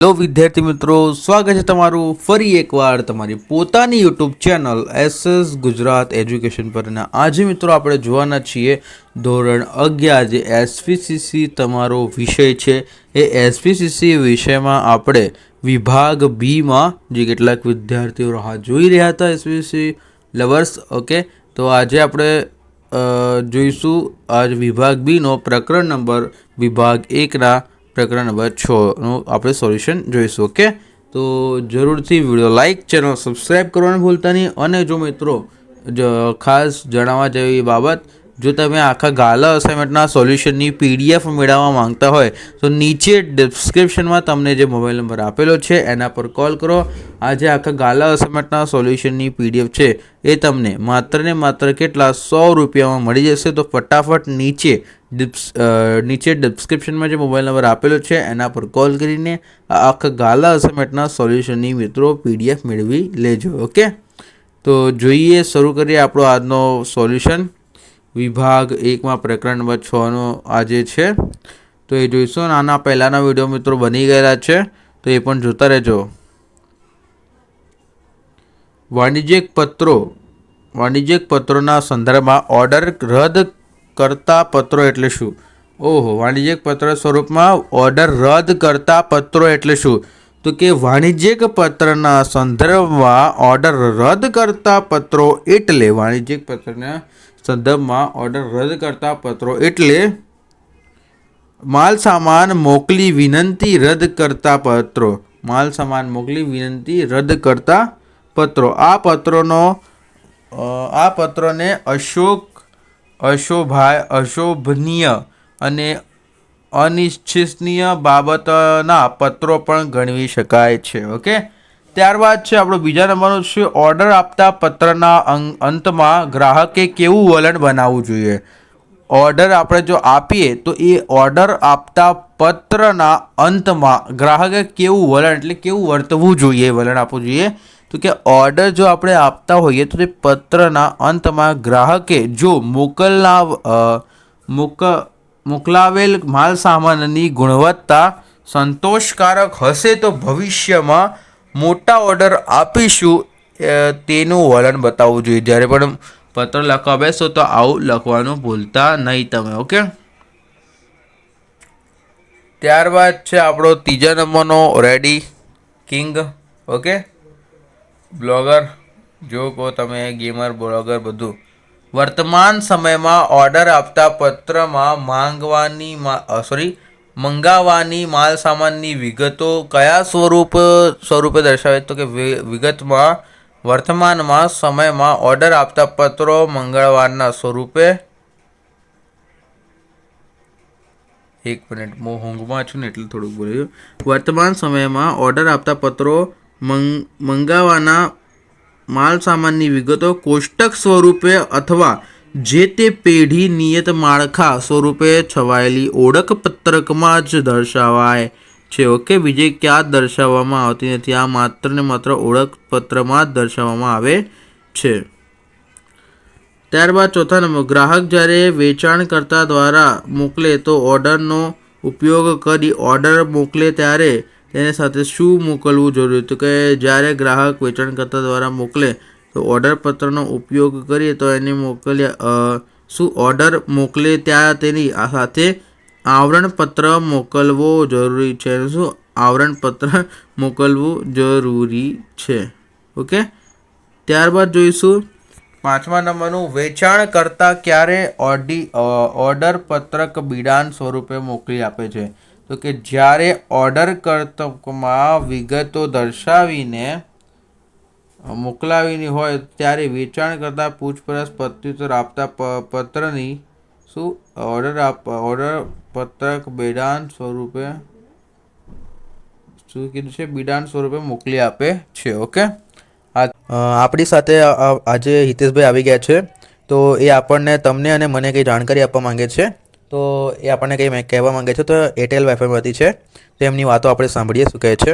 Hello વિદ્યાર્થી મિત્રો, સ્વાગત છે તમારું ફરી એકવાર તમારી પોતાની YouTube channel SS Gujarat education પર. અને આજે મિત્રો આપણે જોવાના છીએ ધોરણ અગિયાર, જે એસપીસીસી તમારો વિષય છે. એ એસપીસીસી વિષયમાં આપણે વિભાગ બીમાં જે કેટલાક વિદ્યાર્થીઓ રાહ જોઈ રહ્યા હતા એસપીસી લવર્સ ઓકે તો આજે આપણે જોઈશું આજ વિભાગ બીનો પ્રકરણ નંબર વિભાગ એકના પ્રકરણ નંબર છનું આપણે સોલ્યુશન જોઈશું, ઓકે? તો જરૂરથી વીડિયો લાઇક ચેનલ સબસ્ક્રાઈબ કરવાનું ભૂલતા નહીં. અને જો મિત્રો ખાસ જણાવવા જેવી બાબત, જો તમે આખા ગાલા અસાઇનમેન્ટના સોલ્યુશનની પીડીએફ મેળવવા માંગતા હોય, તો નીચે ડિસ્ક્રિપ્શનમાં તમને જે મોબાઈલ નંબર આપેલો છે, એના પર કોલ કરો. આજે આખા ગાલા અસાઇનમેન્ટના સોલ્યુશનની પીડીએફ છે, એ તમને માત્ર ને માત્ર કેટલા સો રૂપિયામાં મળી જશે, તો ફટાફટ નીચે નીચે ડિસ્ક્રિપ્શનમાં જે મોબાઈલ નંબર આપેલો છે, એના પર કોલ કરીને આ આખા ગાલા અસાઇનમેન્ટના સોલ્યુશનની મિત્રો પીડીએફ મેળવી લેજો ઓકે તો જોઈએ, શરૂ કરીએ આપણો આજનો સોલ્યુશન વિભાગ એકમાં પ્રકરણ નંબર છનો આજે છે. તો એ જોઈશું. આના પહેલાંના વીડિયો મિત્રો બની ગયેલા છે. તો એ પણ જોતા રહેજો. વાણિજ્યિક પત્રો. વાણિજ્યિક પત્રોના સંદર્ભમાં ઓર્ડર રદ કરતા પત્રો એટલે શું? ઓહો, વાણિજ્યક પત્ર સ્વરૂપમાં ઓર્ડર રદ કરતા પત્રો એટલે શું? તો કે વાણિજ્યક પત્રના સંદર્ભમાં ઓર્ડર રદ કરતા પત્રો એટલે, વાણિજ્યક પત્રના સંદર્ભમાં ઓર્ડર રદ કરતા પત્રો એટલે માલ સામાન મોકલી વિનંતી રદ કરતા પત્રો માલ સામાન મોકલી વિનંતી રદ કરતા પત્રો આ પત્રોનો આ પત્રોને અશોક અશોભાય અશોભનીય અને અનિચ્છનીય બાબતના પત્રો પણ ગણવી શકાય છે, ઓકે? ત્યારબાદ છે આપણો બીજા નંબરનો છે, ઓર્ડર આપતા પત્રના અંતમાં ગ્રાહકે કેવું વલણ બનાવવું જોઈએ? ઓર્ડર આપણે જો આપીએ તો એ ઓર્ડર આપતા પત્રના અંતમાં ગ્રાહકે કેવું વલણ, એટલે કેવું વર્તવું જોઈએ, વલણ આપવું જોઈએ? તો કે ઓર્ડર જો આપણે આપતા હોઈએ તો તે પત્રના અંતમાં ગ્રાહકે જો મોકલના મોક, મોકલાવેલ માલ સામાનની ગુણવત્તા સંતોષકારક હશે તો ભવિષ્યમાં મોટા ઓર્ડર આપીશું તેનું વલણ બતાવવું જોઈએ. જ્યારે પણ પત્ર લખવા બેસો તો આવું લખવાનું ભૂલતા નહીં તમે, ઓકે? ત્યારબાદ છે આપણો ત્રીજા નંબરનો રેડી કિંગ ઓકે? બ્લોગર, જો કહો તમે ગેમર, બ્લોગર બધું, વર્તમાન સમયમાં ઓર્ડર આપતા પત્રમાં માંગવાની સોરી મંગાવવાની માલ સામાનની વિગતો કયા સ્વરૂપ, સ્વરૂપે દર્શાવે? તો કે વિગતમાં, વર્તમાનમાં સમયમાં ઓર્ડર આપતા પત્રો મંગળવારના સ્વરૂપે. એક મિનિટ, હું ઊંઘમાં છું ને એટલે થોડુંક બોલ્યું વર્તમાન સમયમાં ઓર્ડર આપતા પત્રો મંગ મંગાવવાના માલ વિગતો કોષ્ટક સ્વરૂપે અથવા જે તે પેઢી નિયત માળખા સ્વરૂપે છવાયેલી ઓળખપત્રકમાં જ દર્શાવાય છે. ઓકે બીજે ક્યાં દર્શાવવામાં આવતી નથી? આ માત્ર ને માત્ર ઓળખપત્રમાં જ દર્શાવવામાં આવે છે. ત્યારબાદ ચોથા નંબર, ગ્રાહક જ્યારે વેચાણકર્તા દ્વારા મોકલે તો ઓર્ડરનો ઉપયોગ કરી ઓર્ડર મોકલે ત્યારે તેની સાથે શું મોકલવું જરૂરી? તો કે જ્યારે ગ્રાહક વેચાણકર્તા દ્વારા મોકલે તો ઓર્ડર પત્રનો ઉપયોગ કરીએ તો એને મોકલ્યા શું ઓર્ડર મોકલે ત્યાં તેની સાથે આવરણપત્ર મોકલવો જરૂરી છે. શું? આવરણપત્ર મોકલવું જરૂરી છે. ઓકે? ત્યારબાદ જોઈશું. પાંચમા નંબરનું વેચાણ કરતાં ક્યારે ઓર્ડી ઓર્ડર પત્રક બિડાન સ્વરૂપે મોકલી આપે છે? તો કે જ્યારે ઓર્ડર કર્તકમાં વિગતો દર્શાવીને મોકલાવીની હોય ત્યારે વેચાણ કરતાં પૂછપરછ પ્રત્યુત્તર આપતા પત્રની શું ઓર્ડર આપ ઓર્ડર પત્રક બેડાન સ્વરૂપે, શું કીધું છે? બિડાન સ્વરૂપે મોકલી આપે છે, ઓકે? આપણી સાથે આજે હિતેશભાઈ આવી ગયા છે. તો એ આપણને તમને અને મને કંઈ જાણકારી આપવા માંગે છે. તો એ આપણને કંઈ મે- કહેવા માંગે છે તો એરટેલ વાઈફાઈમાંથી છે. તો એમની વાતો આપણે સાંભળીએ શું કહે છે?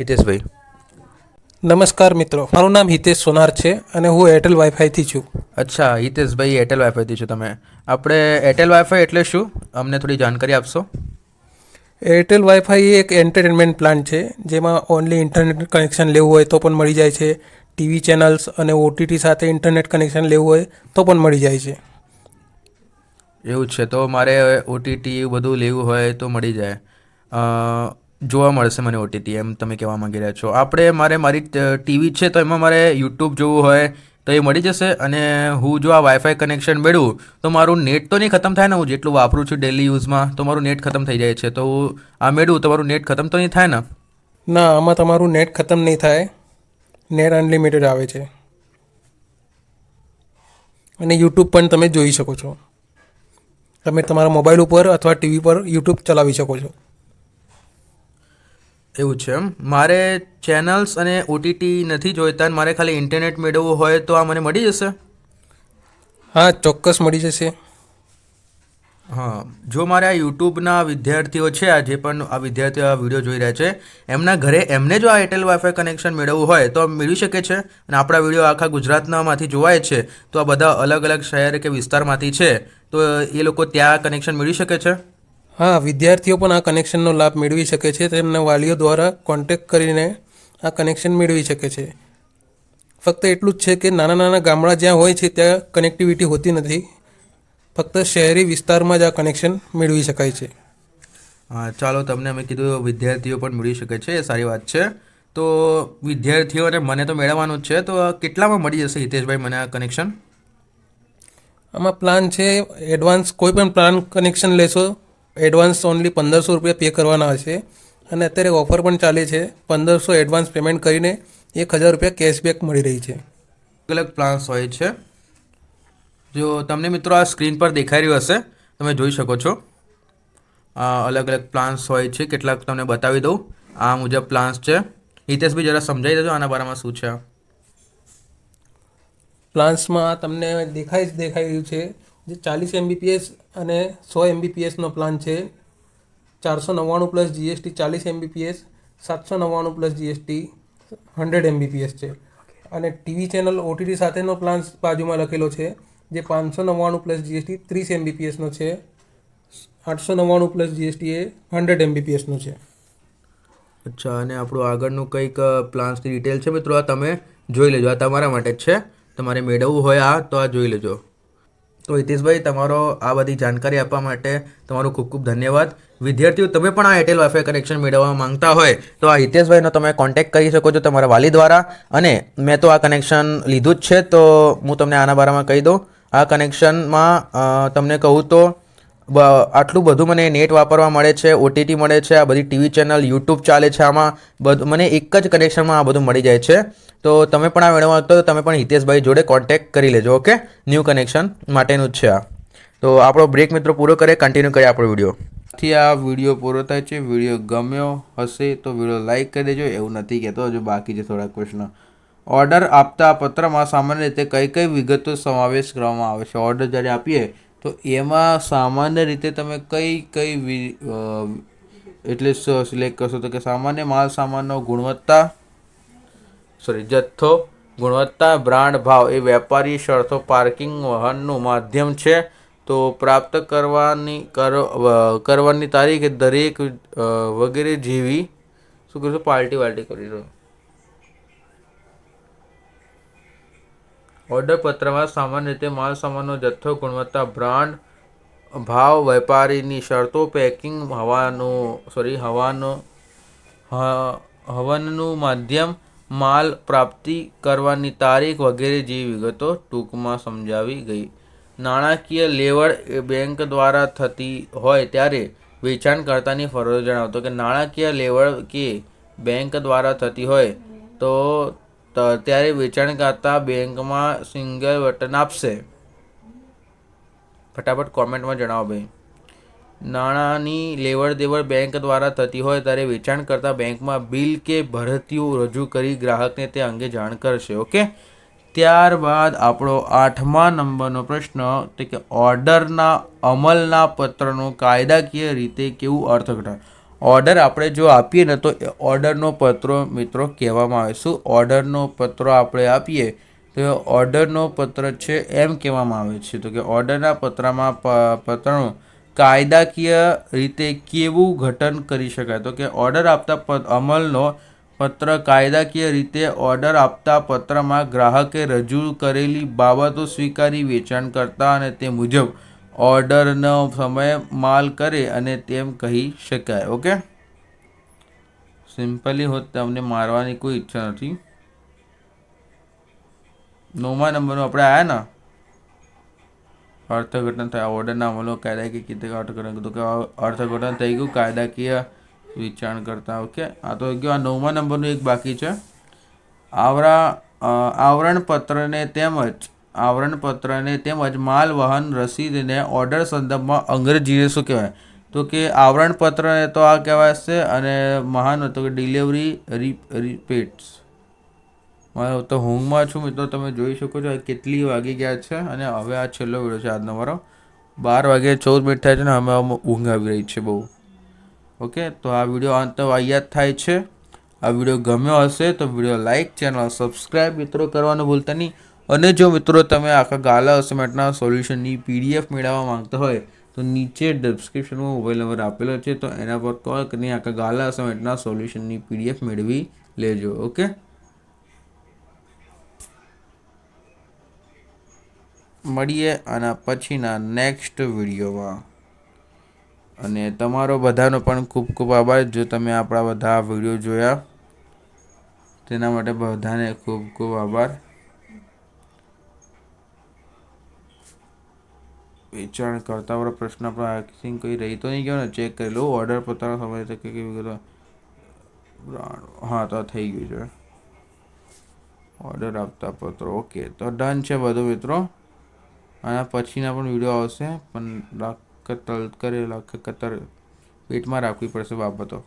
હિતેશભાઈ. નમસ્કાર મિત્રો મારું નામ હિતેશ સોનાર છે અને હું એરટેલ વાઈફાઈથી છું. અચ્છા હિતેશભાઈ એરટેલ વાઈફાઈથી છો તમે. આપણે એરટેલ વાઈફાઈ એટલે શું? અમને થોડી જાણકારી આપશો? એરટેલ વાઈફાઈ એક એન્ટરટેનમેન્ટ પ્લાન છે જેમાં ઓનલી ઇન્ટરનેટ કનેક્શન લેવું હોય તો પણ મળી જાય છે. ટીવી ચેનલ્સ અને ઓટીટી સાથે ઇન્ટરનેટ કનેક્શન લેવું હોય તો પણ મળી જાય છે. એવું છે. તો મારે ઓટીટી બધું લેવું હોય તો મળી જાય. જોવા મળશે મને ઓટીટી એમ તમે કહેવા માંગી રહ્યા છો. આપણે, મારે મારી ટીવી છે તો એમાં મારે યુટ્યુબ જોવું હોય તો એ મળી જશે અને હું જો આ વાઈફાઈ કનેક્શન મેળવું, તો મારું નેટ તો નહીં ખતમ થાય ને હું જેટલું વાપરું છું ડેલી યુઝમાં તો મારું નેટ ખતમ થઈ જાય છે. તો આ મેળવું, તો મારું નેટ ખતમ તો નહીં થાય ને? ના, આમાં તમારું નેટ ખતમ નહીં થાય. નેટ અનલિમિટેડ આવે છે. અને યુટ્યુબ પણ તમે જોઈ શકો છો. તમે તમારા મોબાઈલ ઉપર અથવા ટીવી પર યુટ્યુબ ચલાવી શકો છો. એવું છે એમ. મારે ચેનલ્સ અને ઓટીટી નથી જોઈતા મારે ખાલી ઇન્ટરનેટ મેળવવું હોય તો આ મને મળી જશે? હા ચોક્કસ મળી જશે. હા. જો મારે આ યુટ્યુબના વિદ્યાર્થીઓ છે, આ જે પણ આ વિદ્યાર્થીઓ આ વીડિયો જોઈ રહ્યા છે, એમના ઘરે એમને જો આ એરટેલ વાઈફાઈ કનેક્શન મેળવવું હોય, તો મેળવી શકે છે? અને આપણા વીડિયો આખા ગુજરાતનામાંથી જોવાય છે, તો આ બધા અલગ અલગ શહેર કે વિસ્તારમાંથી છે, તો એ લોકો ત્યાં કનેક્શન મેળવી શકે છે? હા, વિદ્યાર્થીઓ પણ આ કનેક્શનનો લાભ મેળવી શકે છે. તેમના વાલીઓ દ્વારા કોન્ટેક્ટ કરીને આ કનેક્શન મેળવી શકે છે. ફક્ત એટલું જ છે કે નાના નાના ગામડા જ્યાં હોય છે, ત્યાં કનેક્ટિવિટી હોતી નથી. ફક્ત શહેરી વિસ્તારમાં જ આ કનેક્શન મેળવી શકાય છે. હા ચાલો તમને અમે કીધું વિદ્યાર્થીઓ પણ મેળવી શકે છે એ સારી વાત છે. તો વિદ્યાર્થીઓને મને તો મેળવવાનું જ છે તો કેટલામાં મળી જશે હિતેશભાઈ મને આ કનેક્શન આમાં પ્લાન છે એડવાન્સ કોઈ પણ પ્લાન કનેક્શન લેશો એડવાન્સ ઓનલી પંદરસો રૂપિયા પે કરવાના હશે. અને અત્યારે ઓફર પણ ચાલે છે પંદરસો એડવાન્સ પેમેન્ટ કરીને એક હજાર રૂપિયા કેશબેક મળી રહી છે. અલગ અલગ પ્લાન્સ હોય છે. જો તમને મિત્રો આ સ્ક્રીન પર દેખાઈ રહ્યું હશે તમે જોઈ શકો છો. આ અલગ અલગ પ્લાન્સ હોય છે કેટલાક તમને બતાવી દઉં. આ મુજબ પ્લાન્સ છે. હિતેશભાઈ જરા સમજાવી દેજો આના બારામાં શું છે પ્લાન્સમાં તમને દેખાઈ જ દેખાઈ રહ્યું છે. જે ચાલીસ એમબીપીએસ અને સો એમબીપીએસનો પ્લાન છે. ચારસો નવ્વાણું પ્લસ જીએસટી ચાલીસ એમબીપીએસ સાતસો નવ્વાણું પ્લસ જીએસટી હંડ્રેડ એમબીપીએસ છે. અને ટીવી ચેનલ ઓટીટી સાથેનો પ્લાન બાજુમાં લખેલો છે. જે પાંચસો નવ્વાણું પ્લસ જીએસટી ત્રીસ એમબીપીએસનો છે. આઠસો નવ્વાણું પ્લસ જીએસટી એ હંડ્રેડ એમબીપીએસનો છે. અચ્છા, અને આપણું આગળનું કંઈક પ્લાન્સની ડિટેલ છે મિત્રો? આ તમે જોઈ લેજો. આ તમારા માટે જ છે. તમારે મેળવવું હોય આ, તો આ જોઈ લેજો. તો હિતેશભાઈ, તમારો આ બધી જાણકારી આપવા માટે તમારો ખૂબ ખૂબ ધન્યવાદ. વિદ્યાર્થીઓ, તમે પણ આ એરટેલ વાઈફાઈ કનેક્શન મેળવવા માંગતા હોય, તો આ હિતેશભાઈનો તમે કોન્ટેક્ટ કરી શકો છો તમારા વાલી દ્વારા. અને મેં તો આ કનેક્શન લીધું જ છે, તો હું તમને આના બારામાં કહી દઉં. આ કનેક્શનમાં તમને કહું તો આટલું બધું મને નેટ વાપરવા મળે છે ઓટીટી મળે છે, આ બધી ટીવી ચેનલ, યુટ્યુબ ચાલે છે, આમાં બધું, મને એક જ કનેક્શનમાં આ બધું મળી જાય છે. તો તમે પણ આ મેળવવા તો તમે પણ હિતેશભાઈ જોડે કોન્ટેક્ટ કરી લેજો ઓકે ન્યૂ કનેક્શન માટેનું જ છે આ. તો આપણો બ્રેક મિત્રો પૂરો કરે કન્ટિન્યુ કરીએ આપણો વીડિયો થી આ વીડિયો પૂરો થાય છે વીડિયો ગમ્યો હશે તો વીડિયો લાઇક કરી દેજો, એવું નથી કહેતો, હજુ બાકી છે થોડા પ્રશ્ન. ઓર્ડર આપતા પત્રમાં સામાન્ય રીતે કઈ કઈ વિગતો સમાવેશ કરવામાં આવે છે? ઓર્ડર જ્યારે આપીએ, તો એમાં સામાન્ય રીતે તમે કઈ કઈ એટલે સિલેક્ટ કરશો? તો કે સામાન્ય માલ સામાનનો ગુણવત્તા સોરી જથ્થો, ગુણવત્તા, બ્રાન્ડ ભાવ એ વેપારી શરતો, પાર્કિંગ વાહનનું માધ્યમ છે. તો પ્રાપ્ત કરવાની, કર- કરવાની તારીખ દરેક વગેરે જેવી, શું કરશો પાર્ટી વાર્ટી કરી દો ઓર્ડર પત્રમાં સામાન્ય રીતે માલ સામાનનો જથ્થો, ગુણવત્તા, બ્રાન્ડ, ભાવ, વેપારીની શરતો, પેકિંગ, હવાનું સોરી હવાનો હવનનું માધ્યમ, માલ પ્રાપ્તિ કરવાની તારીખ વગેરે જેવી વિગતો ટૂંકમાં સમજાવી ગઈ. નાણાકીય લેવડ બેંક દ્વારા થતી હોય ત્યારે વેચાણકર્તાની ફરજો જણાવતો કે નાણાકીય લેવડ કે બેંક દ્વારા થતી હોય ત- ત્યારે વેચાણકર્તા બેંકમાં સિંગલ બટન આપશે. ફટાફટ કોમેન્ટમાં જણાવો ભાઈ. નાણાંની લેવડ દેવડ બેંક દ્વારા થતી હોય ત્યારે વેચાણ કરતા બેંકમાં બિલ કે ભરતીઓ રજૂ કરી ગ્રાહકને તે અંગે જાણ કરશે, ઓકે? ત્યારબાદ આપણો આઠમા નંબરનો પ્રશ્ન તે કે ઓર્ડરના અમલના પત્રનું કાયદાકીય રીતે કેવું અર્થઘટન? ઓર્ડર આપણે જો આપીએ ને તો ઓર્ડરનો પત્રો મિત્રો કહેવામાં આવે. શું ઓર્ડરનો પત્રો આપણે આપીએ? તો ઓર્ડરનો પત્ર છે એમ કહેવામાં આવે છે. તો કે ઓર્ડરના પત્રમાં પત્રનું કાયદાકીય રીતે કેવું ઘટન કરી શકાય? તો કે ઓર્ડર આપતા અમલનો પત્ર કાયદાકીય રીતે ઓર્ડર આપતા પત્રમાં ગ્રાહકે રજૂ કરેલી બાબતો સ્વીકારી વેચાણ કરતા અને તે મુજબ ઓર્ડરનો સમય માલ કરે અને તેમ કહી શકાય, ઓકે? સિમ્પલી હોત તમને મારવાની કોઈ ઈચ્છા નથી. નવમા નંબરનો આપણે આવ્યા ને? અર્થઘટન થયા. ઓર્ડરના અમલો કાયદાકીય કીધે અર્થઘટન કીધું કે અર્થઘટન થઈ ગયું, કાયદાકીય વિચારણ કરતા, ઓકે? આ તો ગયો આ નવમા નંબરનું એક બાકી છે. આવરા આવરણ પત્રને તેમજ આવરણ પત્રને તેમજ માલ વાહન રસીદને ઓર્ડર સંદર્ભમાં અંગ્રેજીએ શું કહેવાય? તો કે આવરણપત્રને તો આ કહેવાય છે અને મહાન તો કે ડિલિવરી રિપીટ્સ મારો તો ઊંઘમાં છું મિત્રો, તમે જોઈ શકો છો કેટલી વાગી ગયા છે અને હવે આ છેલ્લો વીડિયો છે આજનો મારો. બાર વાગે ચૌદ મિનિટ થાય છે ને આમાં ઊંઘ આવી રહી છે બહુ. ઓકે, તો આ વીડિયો અંત યાદ થાય છે. આ વીડિયો ગમ્યો હશે તો વીડિયો લાઇક ચેનલ સબસ્ક્રાઇબ મિત્રો કરવાનું ભૂલતા નહીં. અને જો મિત્રો તમે આખા ગાલા અસમેન્ટના સોલ્યુશનની પીડીએફ મેળવવા માંગતા હોય, તો નીચે ડિસ્ક્રિપ્શનમાં મોબાઈલ નંબર આપેલો છે, તો એના પર કોલ કરીને આખા ગાલા અસમેન્ટના સોલ્યુશનની પીડીએફ મેળવી લેજો, ઓકે? મળીએ આના પછીના નેક્સ્ટ વિડીયોમાં અને તમારો બધાનો પણ ખૂબ ખૂબ આભાર, જો તમે આપણા બધા વીડિયો જોયા, તેના માટે બધાને ખૂબ ખૂબ આભાર. વેચાણ કરતા વાળો પ્રશ્ન આપણે આર્કિંગ કંઈ રહી તો નહીં ગયો ને? ચેક કરી લો ઓર્ડર પોતાનો સમય તકે કેવી કરો હા, તો થઈ ગયું છે. ઓર્ડર આપતા પત્રો. ઓકે તો ડન છે બધું મિત્રો. આના પછીના પણ વીડિયો આવશે, પણ લાખ તલ કરે લાખ કતર પેટમાં રાખવી પડશે બાબતો.